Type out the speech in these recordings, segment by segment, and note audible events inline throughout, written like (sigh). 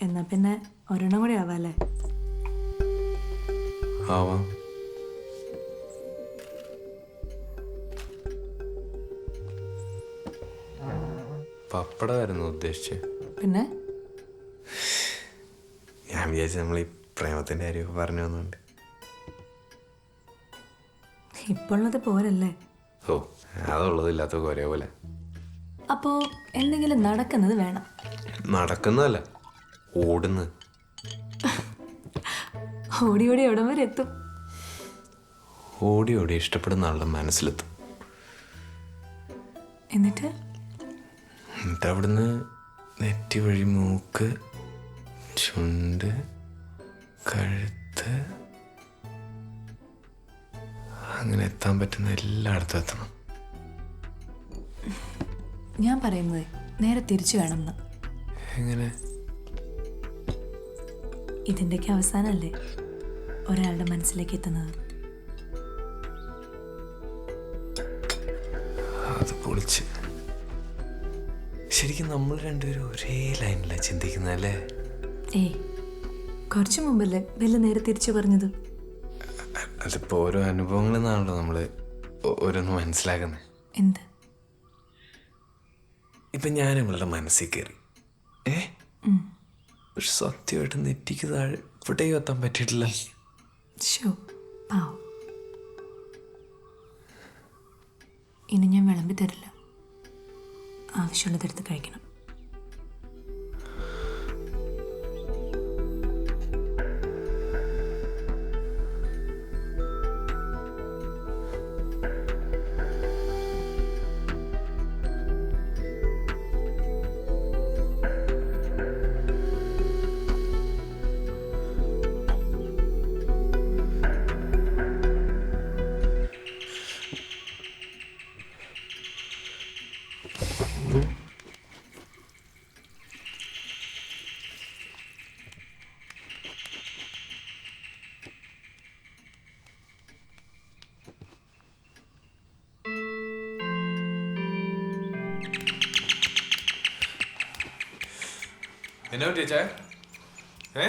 എന്നാ പിന്നെ ഒരെണ്ണം കൂടി ആവാല്ലേ? ആവാം. പപ്പടമായിരുന്നു ഉദ്ദേശിച്ചത് പിന്നെ? ഞാൻ വിചാരിച്ചു നമ്മൾ ഈ പ്രേമത്തിന്റെ കാര്യമൊക്കെ പറഞ്ഞു വന്നുണ്ട് ഇപ്പോഴത് പോരല്ലേ? ഓ അതുള്ളത് ഇല്ലാത്തൊക്കെ ഒരേപോലെ അപ്പോ എന്തെങ്കിലും നടക്കുന്നത് വേണം. നടക്കുന്നതല്ല. ഓടുന്നത് ഓടി ഓടി എവിടം വരെ എത്തും? ഓടി ഓടി ഇഷ്ടപ്പെടുന്ന ആളുടെ മനസ്സിലെത്തും. എന്നിട്ട്? എന്നിട്ട് അവിടുന്ന് നെറ്റി വഴി മൂക്ക് ചുണ്ട് കഴുത്ത് അങ്ങനെ എത്താൻ പറ്റുന്ന എല്ലായിടത്തും എത്തണം. ഞാൻ പറയുന്നത് നേരെ തിരിച്ചു വേണമെന്ന് എങ്ങനെ? ഇതിന്റെയൊക്കെ അവസാനമല്ലേ ഒരാളുടെ മനസ്സിലേക്ക് എത്തുന്നത്. അത് പൊളിച്ച്. ശരിക്കും നമ്മൾ രണ്ടുപേരും ഒരേ ലൈനിലാണ് ചിന്തിക്കുന്നല്ലേ ഏയ് കുറച്ചു മുമ്പല്ലേ വല്ല നേരെ തിരിച്ചു പറഞ്ഞത്? അതിപ്പോ ഓരോ അനുഭവങ്ങളിൽ നിന്നാണല്ലോ നമ്മൾ ഓരോന്ന് മനസ്സിലാക്കുന്നത് എന്ത്? ഇപ്പൊ ഞാൻ ഇവളുടെ മനസ്സിൽ കയറി ഏ? പക്ഷെ സത്യമായിട്ട് നെറ്റിക്ക് താഴെ ഇവിടെയും എത്താൻ പറ്റിയിട്ടില്ല. പാവം. ഇനി ഞാൻ വിളമ്പി തരില്ല. ആവശ്യമുള്ളതെടുത്ത് കഴിക്കണം. എന്നാ പറ്റിയ ഏ?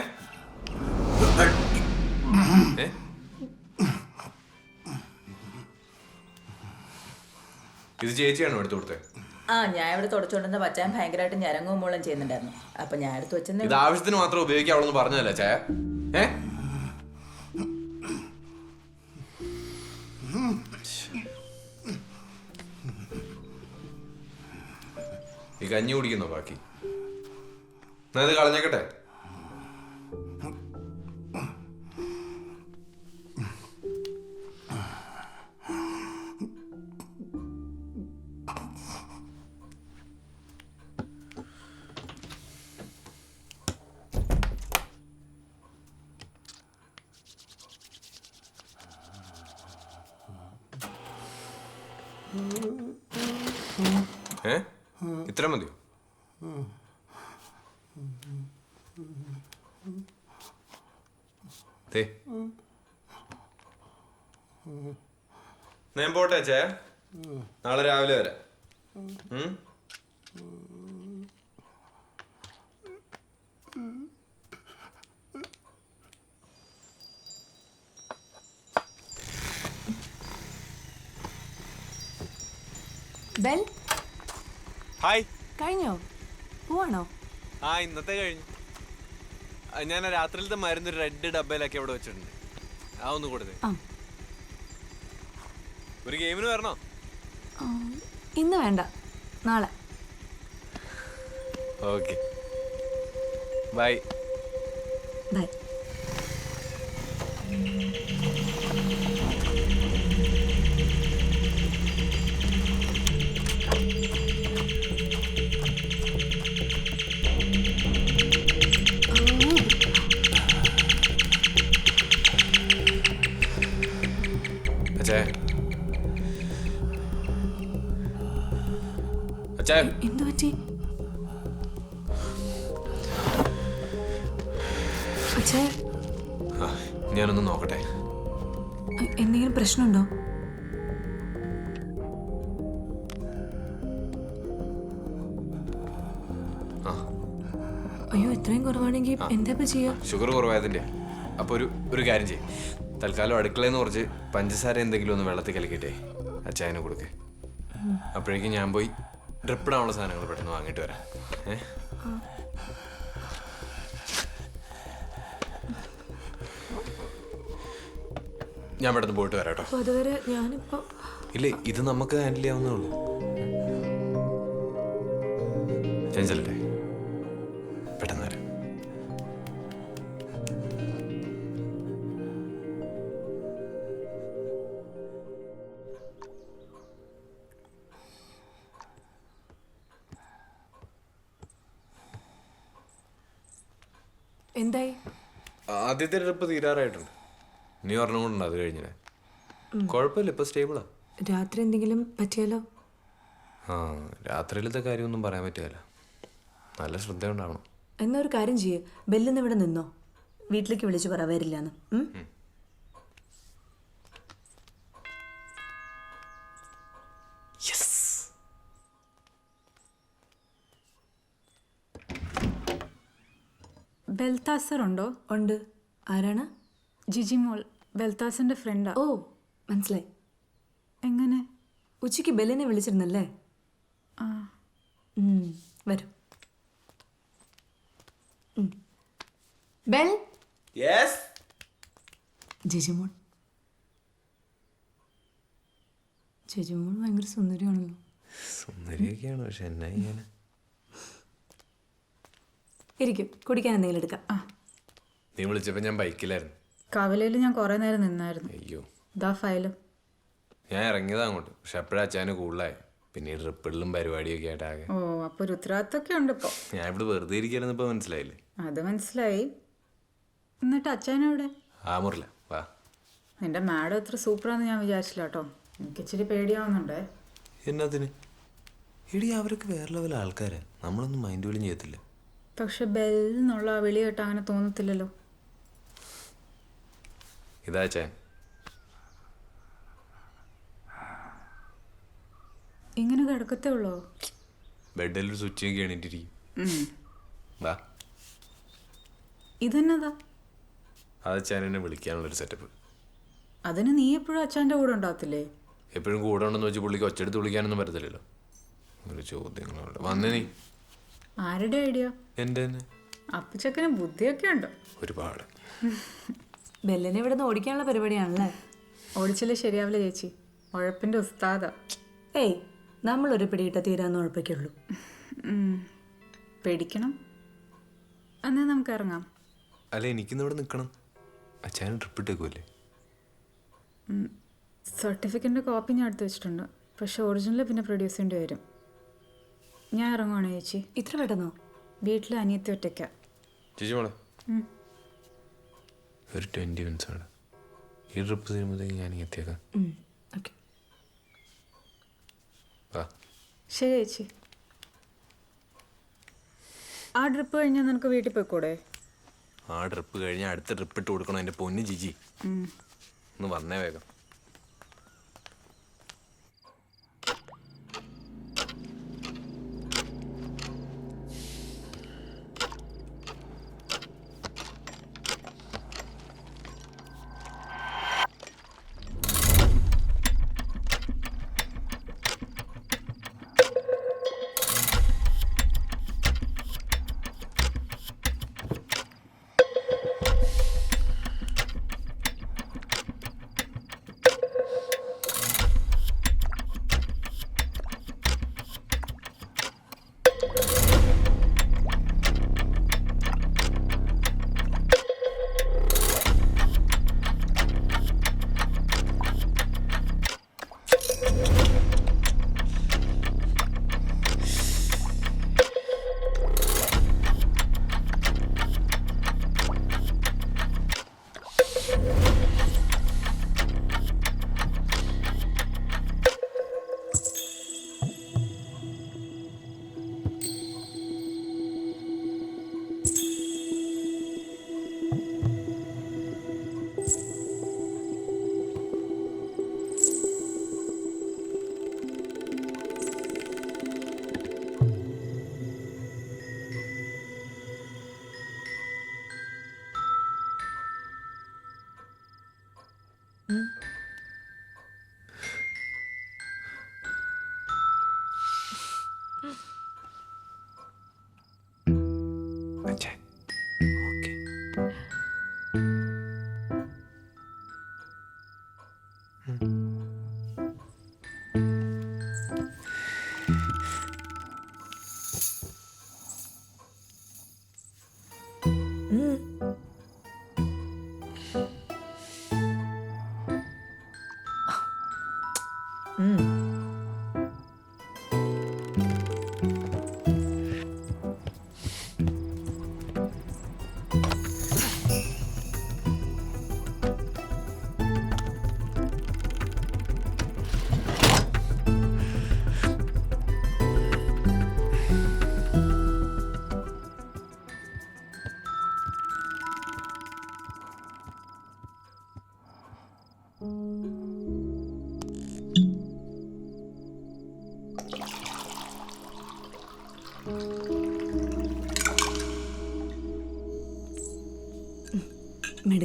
ഏ? ഇത് ചേച്ചിയാണോ എടുത്തു കൊടുത്തത് ആ ഞാൻ ഇവിടെ തുടച്ചുകൊണ്ടിരുന്ന പച്ചാൻ ഭയങ്കരമായിട്ട് ഞരങ്ങും മൂളം ചെയ്യുന്നുണ്ടായിരുന്നു. അപ്പൊ ഞാൻ എടുത്ത് വെച്ചെന്നേ ഇത് ആവശ്യത്തിന് മാത്രം ഉപയോഗിക്കാവുള്ളൂ പറഞ്ഞതല്ല ചായ ഏ? ഈ കഞ്ഞി കുടിക്കുന്നോ ബാക്കി? ഇത് കളഞ്ഞേക്കട്ടെ? ഇത്ര മതിയോ? ഞാൻ പോട്ടെ ചേ നാളെ രാവിലെ വരാം? ബെൽ ഹായ്. കഴിഞ്ഞോ? പോവാണോ? ആ ഇന്നത്തെ കഴിഞ്ഞു. ഞാൻ രാത്രിയിലത്തെ മരുന്ന് ഒരു റെഡ് ഡബ്ബയിലാക്കി അവിടെ വെച്ചിട്ടുണ്ട്. ആ ഒന്ന് കൊടുത്തേ. ഒരു ഗെയിമിന് വരണോ? ഇന്ന് വേണ്ട. നാളെ. ഓക്കെ. ബൈ. ബൈ. എന്തു പറ്റി? ഞാനൊന്ന് നോക്കട്ടെ. എന്തെങ്കിലും പ്രശ്നമുണ്ടോ? അയ്യോ ഇത്രയും കുറവാണെങ്കിൽ എന്താ ചെയ്യാ? ഷുഗർ കുറവായതിന്റെ. അപ്പൊ ഒരു ഒരു കാര്യം ചെയ്യും. തൽക്കാലം അടുക്കളയിൽ നിന്ന് കുറച്ച് പഞ്ചസാര എന്തെങ്കിലും ഒന്ന് വെള്ളത്തിൽ കലക്കിയിട്ടേ അച്ചായനെ കൊടുക്കേ. അപ്പോഴേക്കും ഞാൻ പോയി ഡ്രിപ്പിടാനുള്ള സാധനങ്ങൾ പെട്ടെന്ന് വാങ്ങിയിട്ട് വരാം. ഞാൻ പെട്ടെന്ന് പോയിട്ട് വരാം കേട്ടോ. ഇല്ല അതുവരെ ഞാനിപ്പോ ഇല്ലേ ഇത് നമുക്ക് ഹാൻഡിൽ ചെയ്യാവുന്നേ ഉള്ളൂ. ഞാൻ ആദ്യത്തെ ട്രിപ്പ് തീരാറായിട്ടുണ്ട്. നീ ഒരെണ്ണം അത് കഴിഞ്ഞില്ലേ കുഴപ്പമില്ല ഇപ്പൊ സ്റ്റേബിളാ രാത്രി എന്തെങ്കിലും പറ്റിയാലോ? ആ രാത്രിയിലത്തെ കാര്യമൊന്നും പറയാൻ പറ്റിയല്ല നല്ല ശ്രദ്ധ ഉണ്ടാവണം എന്നാ ഒരു കാര്യം ചെയ്യ്. ബെല്ലിന്ന് ഇവിടെ നിന്നോ. വീട്ടിലേക്ക് വിളിച്ചു പറ വരില്ലാന്ന്? ബെൽത്താസർ ഉണ്ടോ ഉണ്ട്. ആരാണ്? ജിജി മോൾ ബെൽത്താസറിന്റെ ഫ്രണ്ടാ. ഓ മനസ്സിലായി. എങ്ങനെ? ഉച്ചയ്ക്ക് ബെല്ലിനെ വിളിച്ചിരുന്നല്ലേ? ആ. വരും. ബെൽ? യെസ് ജിജിമോൾ ജിജിമോൾ ഭയങ്കര സുന്ദരിയാണല്ലോ. സുന്ദരിയൊക്കെയാണ് പക്ഷെ എന്നാ ഇരിക്കും കുടിക്കാൻ എന്തെങ്കിലും എടുക്കാം. ആ. നീ വിളിച്ചപ്പോൾ ഞാൻ ബൈക്കിലായിരുന്നു. കവലയിൽ ഞാൻ കുറേ നേരം നിന്നായിരുന്നു. അയ്യോ. ഇതാ ഫയലും. ഞാൻ ഇറങ്ങിയതാ അങ്ങോട്ട്. പക്ഷെ അപ്പോഴാ അച്ഛന് കൂടുതലായി. പിന്നെ ട്രിപ്പിളിലും പരിപാടിയൊക്കെ ആയിട്ട് ആകെ. ഓ അപ്പൊ ഒരു ഉത്തരവാദിത്തമൊക്കെ ഉണ്ട് ഇപ്പൊ. ഞാൻ ഇവിടെ വെറുതെ ഇരിക്കായിരുന്നു ഇപ്പൊ മനസ്സിലായില്ലേ? അത് മനസ്സിലായി. എന്നിട്ട് അച്ഛനെവിടെ ആ മുറില വാ. നിന്റെ മാഡം എത്ര സൂപ്പറാന്ന് ഞാൻ വിചാരിച്ചില്ല കേട്ടോ. എനിക്ക് ഇച്ചിരി പേടിയാവുന്നുണ്ടേ. എന്നതിന് എടി അവരൊക്കെ വേറെ ലെവൽ ആൾക്കാരാ. നമ്മളൊന്നും മൈൻഡ് പോലും ചെയ്യത്തില്ല. പക്ഷെ ബെൽ എന്നുള്ള ആ വിളി കേട്ട് അങ്ങനെ തോന്നത്തില്ലല്ലോ. ഇതാ അച്ഛൻ ഇങ്ങനെ കിടക്കത്തേ ഉള്ളോ? ബെഡിൽ ഒരു സ്വിച്ച് കേണിട്ടിരിക്കും വാ. ഇതെന്നതാ? അത് അച്ഛൻ എന്നെ വിളിക്കാനുള്ളൊരു സെറ്റപ്പ് അതിന് നീ എപ്പോഴും അച്ഛന്റെ കൂടെ ഉണ്ടാകത്തില്ലേ? എപ്പോഴും കൂടെ ഉണ്ടെന്ന് വെച്ച് പുള്ളിക്ക് ഒച്ചെടുത്ത് വിളിക്കാനൊന്നും പറ്റത്തില്ലല്ലോ. ഒരു ചോദ്യങ്ങളുണ്ട്. വന്നേ നീ. ആരുടെ ഐഡിയ എന്റെ തന്നെ അപ്പച്ചക്കന് ബുദ്ധിയൊക്കെ ഉണ്ടോ. ഒരുപാട്. (laughs) ബെല്ലിനെ ഇവിടെ നിന്ന് ഓടിക്കാനുള്ള പരിപാടിയാണല്ലേ? ഓടിച്ചില്ല ശരിയാവില്ല ചേച്ചി. ഉഴപ്പിന്റെ ഉസ്താദാ. ഏയ് നമ്മളൊരു പിടിയിട്ട തീരാന്ന് ഉഴപ്പിക്കുള്ളൂ. പേടിക്കണം. എന്നാ നമുക്ക് ഇറങ്ങാം. അല്ല എനിക്കിന്ന് ഇവിടെ നിൽക്കണം അച്ഛനും ട്രിപ്പ് ഇട്ടേക്കുമല്ലേ സർട്ടിഫിക്കറ്റിന്റെ കോപ്പി ഞാൻ എടുത്ത് വെച്ചിട്ടുണ്ട്. പക്ഷെ ഒറിജിനൽ പിന്നെ പ്രൊഡ്യൂസ് ചെയ്യേണ്ടി വരും. ഞാൻ ഇറങ്ങുവാണോ ചേച്ചി? ഇത്ര പെട്ടെന്നോ? വീട്ടിൽ അനിയത്തി ഒറ്റയ്ക്ക. ചേച്ചി മോളെ ഒരു ട്വന്റി മിനിറ്റ്സ് ആണ്. ഈ ട്രിപ്പ് തീരുമ്പോഴത്തേക്ക് ഞാൻ എത്തിയേക്കാം. ഓക്കെ വാ. ശരി ചേച്ചി. ആ ട്രിപ്പ് കഴിഞ്ഞാൽ നിനക്ക് വീട്ടിൽ പോയിക്കൂടെ? ആ ട്രിപ്പ് കഴിഞ്ഞ് അടുത്ത ട്രിപ്പ് ഇട്ട് കൊടുക്കണം എന്റെ പൊന്ന് ജിജി. ഒന്ന് വന്നേ വേഗം. 嗯。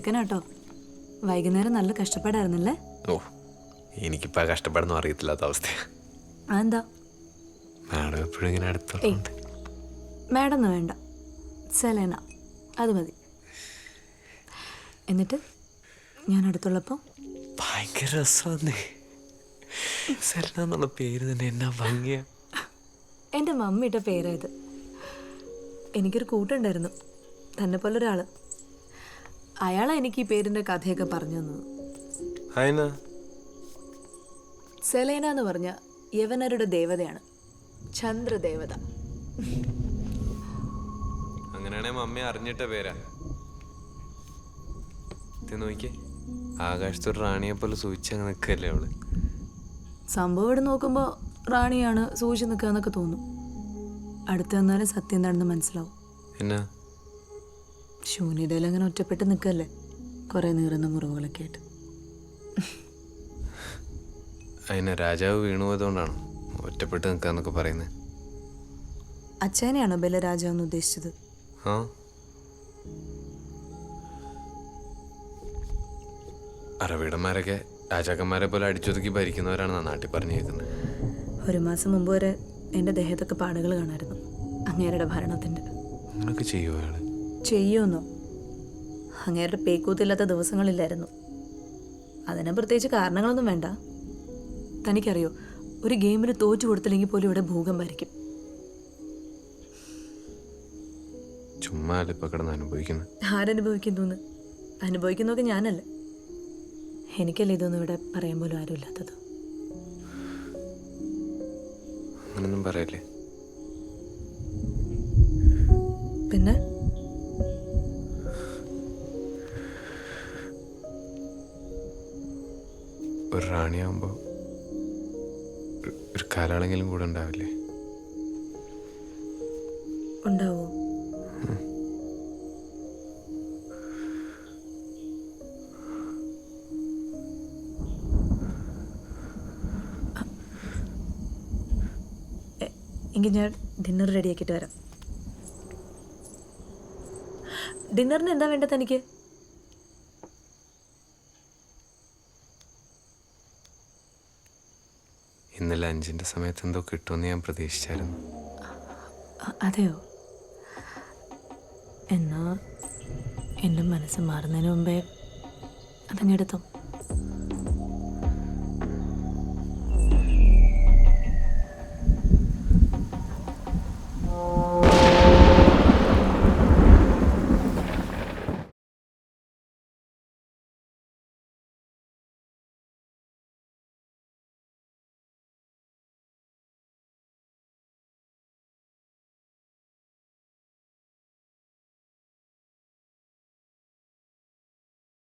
മിടുക്കനാട്ടോ വൈകുന്നേരം നല്ല കഷ്ടപ്പാടായിരുന്നല്ലേ? ഓ എനിക്കിപ്പോൾ ആ കഷ്ടപ്പാടൊന്നും അറിയത്തില്ലാത്ത അവസ്ഥ. അതെന്താ? മാഡം എപ്പോഴും ഇങ്ങനെ അടുത്തുണ്ട് മാഡം എന്ന് വേണ്ട. സെലേന അത് മതി. എന്നിട്ട് ഞാൻ അടുത്തുള്ളപ്പോൾ ഭയങ്കര രസമാന്നേ. സെലന എന്നുള്ള പേര് തന്നെ എന്നാ ഭംഗിയ. എന്റെ മമ്മിയുടെ പേരായത് എനിക്കൊരു കൂട്ടുണ്ടായിരുന്നു. തന്നെ പോലെ ഒരാൾ അയാളാ എനിക്ക് ഈ പേരിന്റെ കഥയൊക്കെ പറഞ്ഞു തന്നത് അതിനാ സെലേന എന്ന് പറഞ്ഞ യവനരുടെ ദേവതയാണ്. ചന്ദ്രദേവത. അങ്ങനെയാണെ മമ്മി അറിഞ്ഞിട്ട പേരാ. ഇത് നോക്കിയേ ആകാശത്തൊരു റാണിയെ പോലെ സൂചിച്ചങ്ങ് നിൽക്കല്ലേ അവൾ? സംഭവം ഇവിടെ നോക്കുമ്പോൾ റാണിയാണ് സൂക്ഷിച്ച് നിൽക്കുക എന്നൊക്കെ തോന്നും. അടുത്ത് വന്നാലും സത്യം എന്താണെന്ന് മനസ്സിലാവും. എന്നാ? ശൂന്യതയിൽ അങ്ങനെ ഒറ്റപ്പെട്ട് നിൽക്കല്ലേ? കുറേ നീറുന്ന മുറിവുകളൊക്കെ ആയിട്ട്. അതിനെ രാജാവ് വീണു പോയതുകൊണ്ടാണ് ഒറ്റപ്പെട്ട് നിൽക്കാന്നൊക്കെ പറയുന്നത് അച്ഛനെയാണോ ബലരാജ എന്ന് ഉദ്ദേശിച്ചത്? ആ. അറബിടന്മാരൊക്കെ രാജാക്കന്മാരെ പോലെ അടിച്ചൊതുക്കി ഭരിക്കുന്നവരാണ് നാട്ടിൽ പറഞ്ഞു കേൾക്കുന്നത് ഒരു മാസം മുമ്പ് വരെ എന്റെ ദേഹത്തൊക്കെ പാടുകൾ കാണായിരുന്നു. അങ്ങേരുടെ ഭരണത്തിന്റെ. അങ്ങനൊക്കെ ചെയ്യുമോ അയാൾ ചെയ്യുമെന്നോ അങ്ങേരുടെ പേക്കൂത്തില്ലാത്ത ദിവസങ്ങളില്ലായിരുന്നു. അതിന് പ്രത്യേകിച്ച് കാരണങ്ങളൊന്നും വേണ്ട. തനിക്കറിയോ ഒരു ഗെയിമിന് തോറ്റു കൊടുത്തില്ലെങ്കിൽ പോലും ഇവിടെ ഭൂകമ്പായിരിക്കും ചുമ്മാ അനുഭവിക്കുന്നത് ആരനുഭവിക്കുന്നു അനുഭവിക്കുന്നതൊക്കെ ഞാനല്ലേ. എനിക്കല്ലേ ഇതൊന്നും ഇവിടെ പറയാൻ പോലും ആരുമില്ലാത്തത്? അങ്ങനൊന്നും പറയല്ലേ. ഒരു കാലാളെങ്കിലും കൂടെ ഉണ്ടാവില്ലേ? ഉണ്ടാവോ. എങ്കിൽ ഞാൻ ഡിന്നർ റെഡിയാക്കിയിട്ട് വരാം. ഡിന്നറിന് എന്താ വേണ്ടത് തനിക്ക്? ഇന്നലെ അഞ്ചിന്റെ സമയത്ത് എന്തോ കിട്ടുമെന്ന് ഞാൻ പ്രതീക്ഷിച്ചായിരുന്നു. അതെയോ? എന്നാ എന്റെ മനസ്സ് മാറുന്നതിന് മുമ്പേ അതങ്ങെടുത്തോ